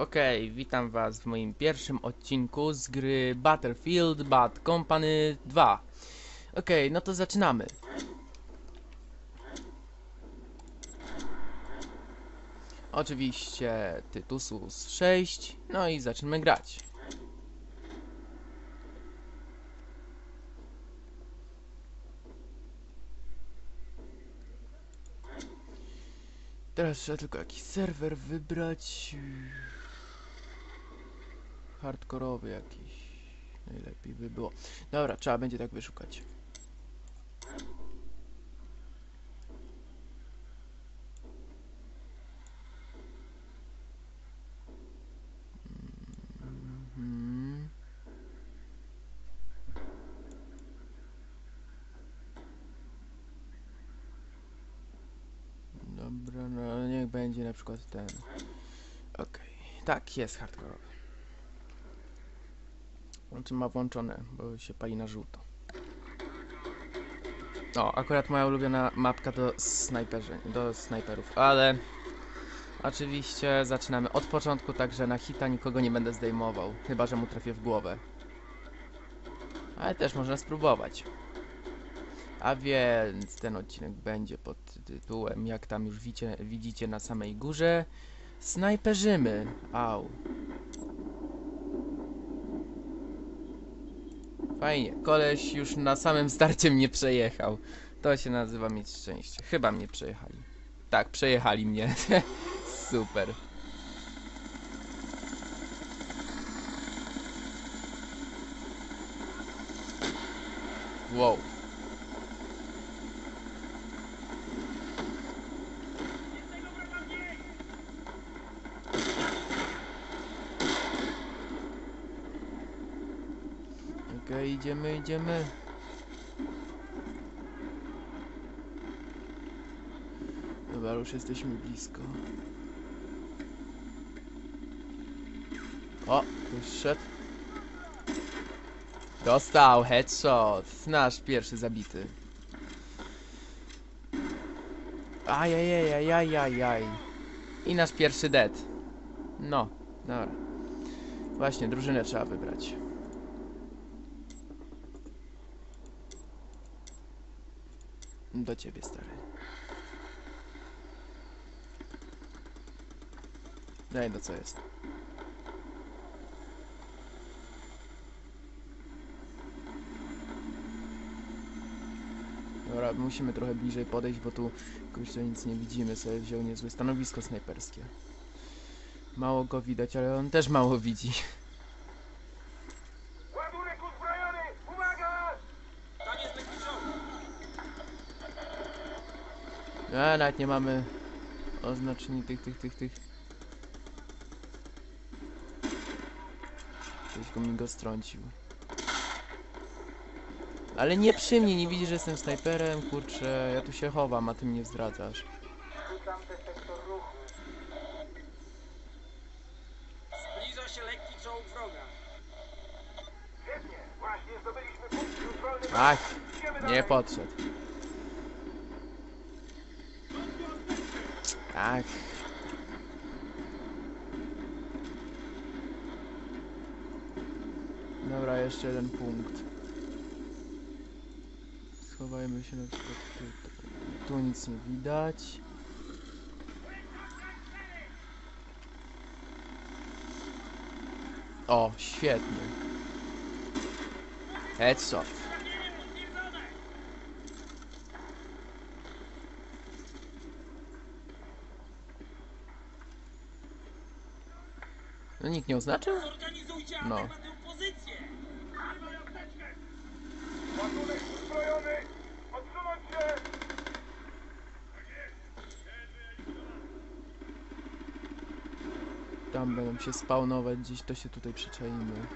Okej, witam was w moim pierwszym odcinku z gry Battlefield Bad Company 2. Okej, no to zaczynamy. Oczywiście Tytusus 6, no i zaczniemy grać. Teraz trzeba tylko jakiś serwer wybrać. Hardkorowy jakiś. Najlepiej by było. Dobra, trzeba będzie tak wyszukać. Mhm. Dobra, no niech będzie na przykład ten. Okej, tak, jest hardkorowy. Znaczy ma włączone, bo się pali na żółto. O, akurat moja ulubiona mapka do snajperzy, do snajperów, ale oczywiście zaczynamy od początku, także na hita nikogo nie będę zdejmował, chyba że mu trafię w głowę. Ale też można spróbować. A więc ten odcinek będzie pod tytułem, jak tam już widzicie, widzicie na samej górze, snajperzymy. Au. Fajnie, koleś już na samym starcie mnie przejechał. To się nazywa mieć szczęście. Chyba mnie przejechali. Tak, przejechali mnie. Super. Wow. Okej, idziemy, idziemy. Dobra, już jesteśmy blisko. O, już szedł. Dostał, headshot. Nasz pierwszy zabity. Ajajajajajajaj. I nasz pierwszy dead. No, dobra. Właśnie, drużynę trzeba wybrać. Do ciebie, stary. Daj, no co jest? Dobra, musimy trochę bliżej podejść, bo tu kurczę nic nie widzimy. Sobie wziął niezłe stanowisko snajperskie. Mało go widać, ale on też mało widzi. Ładunek uzbrojony! Uwaga! Tam jest taki czołg! A, nawet nie mamy oznaczeni tych, tych, tych, tych. Ktoś go mi go strącił. Ale nie przy mnie, nie widzisz, że jestem snajperem, kurczę, ja tu się chowam, a ty mnie zdradzasz. Zbliża się lekki czołg wroga. Ach, nie podszedł. Ach. Dobra, jeszcze jeden punkt. Schowajmy się na przykład tu. Tu nic nie widać. O, świetnie. Headshot. No nikt nie oznaczył? No. Tam będą się spawnować gdzieś, to się tutaj przyczaimy.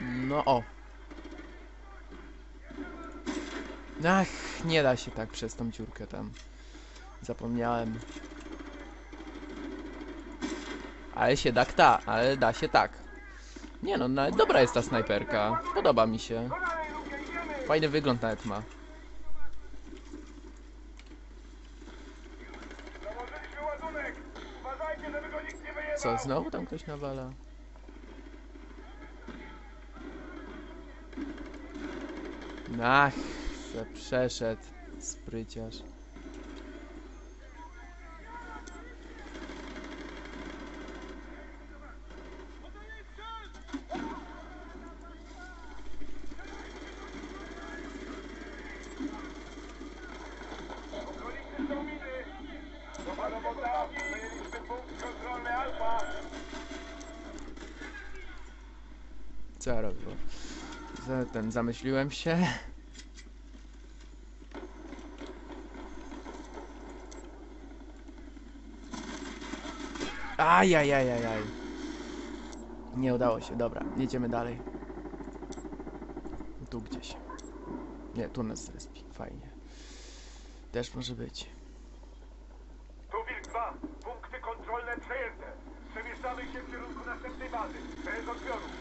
No o. Ach, nie da się tak przez tą dziurkę tam. Zapomniałem. Ale się da ta, ale da się tak. Nie no, nawet dobra jest ta snajperka. Podoba mi się. Fajny wygląd nawet ma. Co, znowu tam ktoś nawala? Ach, przeszedł, spryciarz. Ja robię? Za- Ten, zamyśliłem się. Ajajajajaj. Nie udało się, dobra, jedziemy dalej. Tu gdzieś. Nie, tu nas zrespi, fajnie. Też może być. Tu Wilk 2. Punkty kontrolne przejęte. Przemieszczamy się w kierunku następnej bazy. Bez odbioru.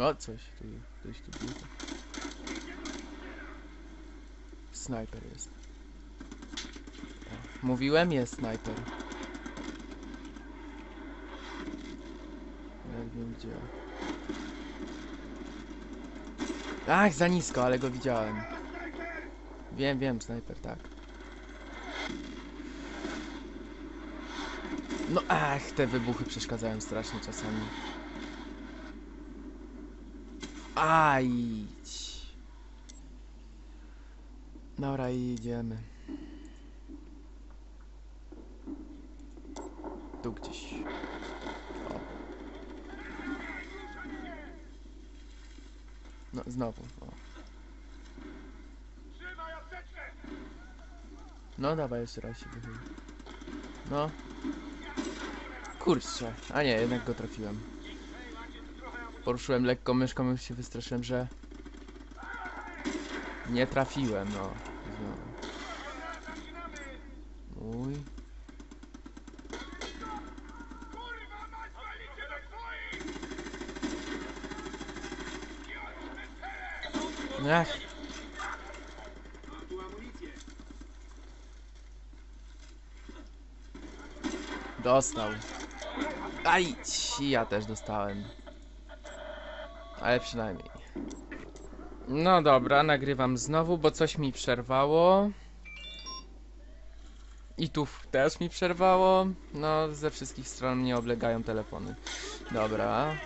No, coś tu, coś tu było. Snajper jest. O, mówiłem, jest snajper. Ja wiem gdzie. Ach, za nisko, ale go widziałem. Wiem, wiem, snajper, tak. No, ach, te wybuchy przeszkadzają strasznie czasami. Aj. Dobra, idziemy. Tu gdzieś. O. No, znowu. O. No, dawaj jeszcze raz się wychyl. No. Kurczę. A nie, jednak go trafiłem. Poruszyłem lekko myszką, już się wystraszyłem, że... Nie trafiłem, no. Znowu. Do swoich! Ach. Dostał. Aj, ja też dostałem. Ale przynajmniej. No dobra, nagrywam znowu, bo coś mi przerwało. I tu też mi przerwało. No, ze wszystkich stron mnie oblegają telefony. Dobra.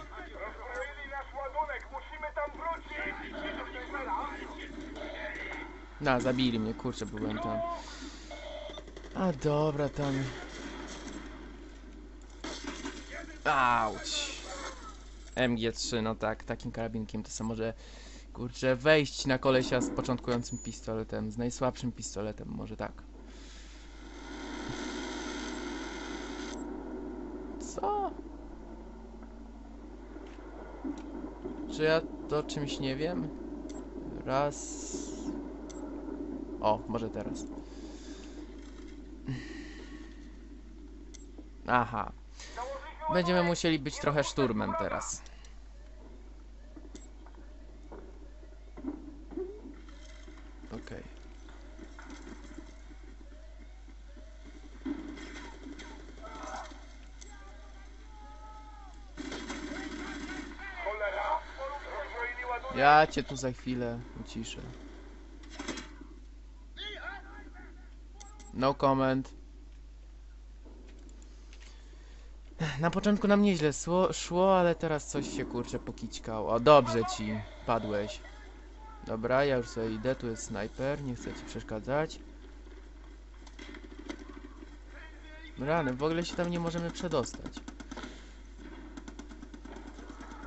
Na, zabili mnie, kurczę, byłem tam. A dobra, tam. Auć. MG3, no tak, takim karabinkiem to samo może, kurczę, wejść na kolesia z początkującym pistoletem, z najsłabszym pistoletem, może tak. Co? Czy ja to czymś nie wiem? Raz. O, może teraz. Aha. Będziemy musieli być trochę szturmem teraz. Okej. Ładunek. Ja cię tu za chwilę uciszę. No comment. Na początku nam nieźle szło, szło, ale teraz coś się kurczę pokićkało. Dobrze ci, padłeś. Dobra, ja już sobie idę, tu jest snajper, nie chcę ci przeszkadzać. Rany, w ogóle się tam nie możemy przedostać.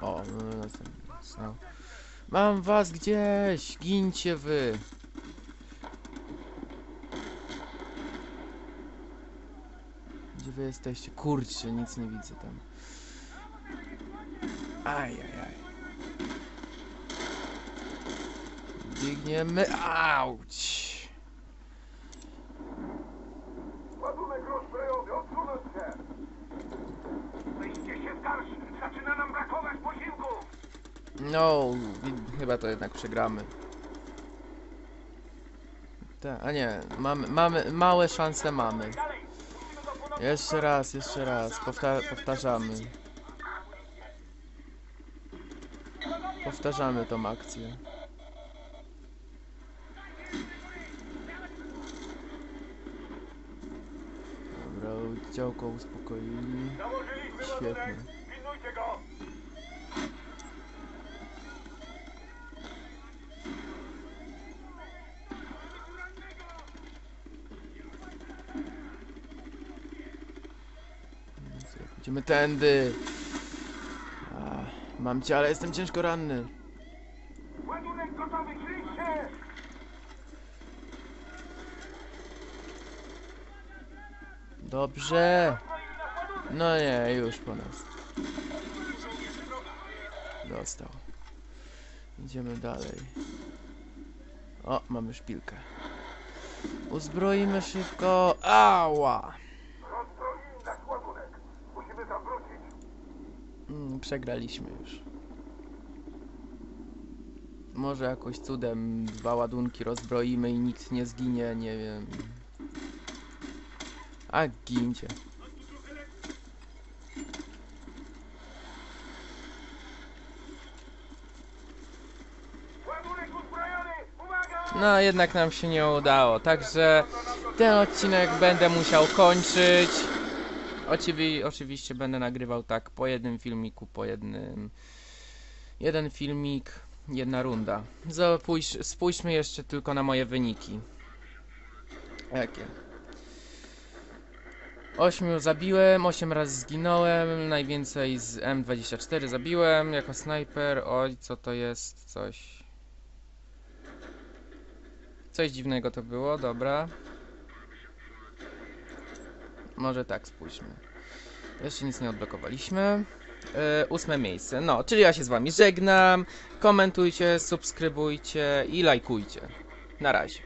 O, no, następny. No. Mam was gdzieś! Gincie wy! Gdzie wy jesteście? Kurczę, nic nie widzę tam. Ajajaj. Biegniemy. Auć! Ładunek rozbrojowy. Odsunąć się! Wyjście się w garść. Zaczyna nam brakować posiłków. No, chyba to jednak przegramy. Tak, a nie, mamy, mamy, małe szanse mamy. Jeszcze raz, jeszcze raz, powta powtarzamy. Powtarzamy tą akcję. Dobra, działko uspokoili. Świetnie. Idziemy tędy. A, mam cię, ale jestem ciężko ranny. Ładunek gotowy, kryj się! Dobrze. No nie, już po nas. Dostał. Idziemy dalej. O, mamy szpilkę. Uzbroimy szybko. Ała! Rozbroili nasz ładunek. Musimy tam wrócić. Mm, przegraliśmy już. Może jakoś cudem dwa ładunki rozbroimy i nikt nie zginie, nie wiem. A gincie. No jednak nam się nie udało, także ten odcinek będę musiał kończyć. Oczywi oczywiście będę nagrywał tak po jednym filmiku, po jednym. Jeden filmik, jedna runda. Zapójrz, spójrzmy jeszcze tylko na moje wyniki. Jakie? 8 zabiłem, 8 razy zginąłem, najwięcej z M24 zabiłem jako snajper. Oj, co to jest? Coś. Coś dziwnego to było, dobra. Może tak spójrzmy. Jeszcze nic nie odblokowaliśmy. Yy, ósme miejsce. No, czyli ja się z wami żegnam. Komentujcie, subskrybujcie i lajkujcie. Na razie.